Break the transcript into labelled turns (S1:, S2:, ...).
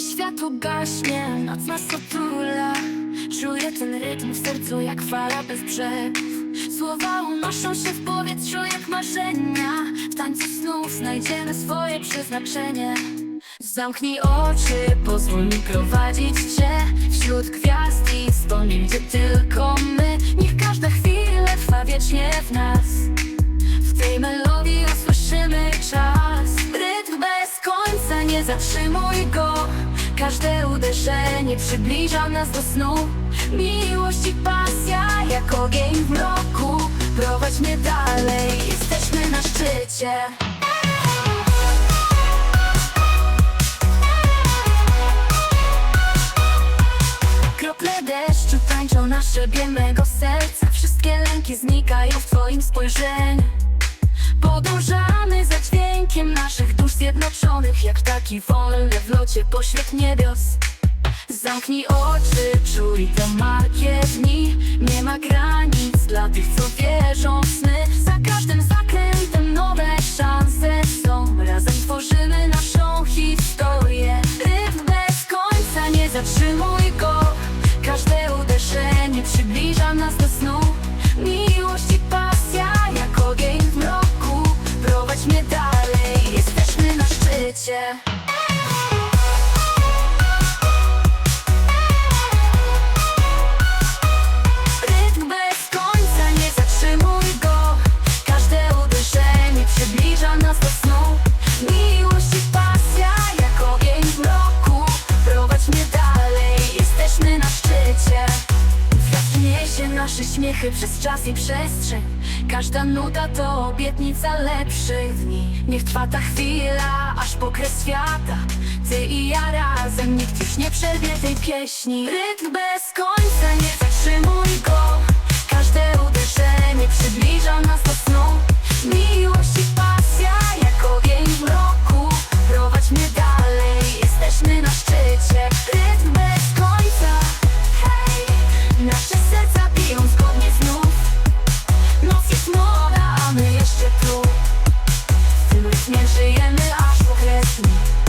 S1: światło gaśnie, noc nas otula. Czuję ten rytm w sercu jak fala bez brzegów Słowa unoszą się w powietrzu jak marzenia. W tańcu snów znajdziemy swoje przeznaczenie. Zamknij oczy, pozwól mi prowadzić Cię. Wśród gwiazd i wspomnień, gdzie tylko my. Niech każda chwila trwa wiecznie w nas. W tej melodii usłyszymy czas. Rytm bez końca, nie zatrzymuj go Każde uderzenie przybliża nas do snu. Miłość i pasja jak ogień w mroku. Prowadź mnie dalej, jesteśmy na szczycie. Krople deszczu tańczą na szczebie mego serca. Wszystkie lęki znikają w twoim spojrzeniu. Podążamy za dźwiękiem naszych dusz zjednoczonych Jak taki wolny w locie pośród niebios. Zamknij oczy, czuj tę magię dni. Nie ma granic dla tych, co wierzą w sny. Za każdym zakrętem nowe szanse są. Razem tworzymy naszą historię. Rytm bez końca, nie zatrzymuj na nasze śmiechy przez czas i przestrzeń. Każda nuta to obietnica lepszych dni. Niech trwa ta chwila, aż po kres świata. Ty i ja razem, nikt już nie przerwie tej pieśni. Rytm bez końca, nie ми жиємо аж у.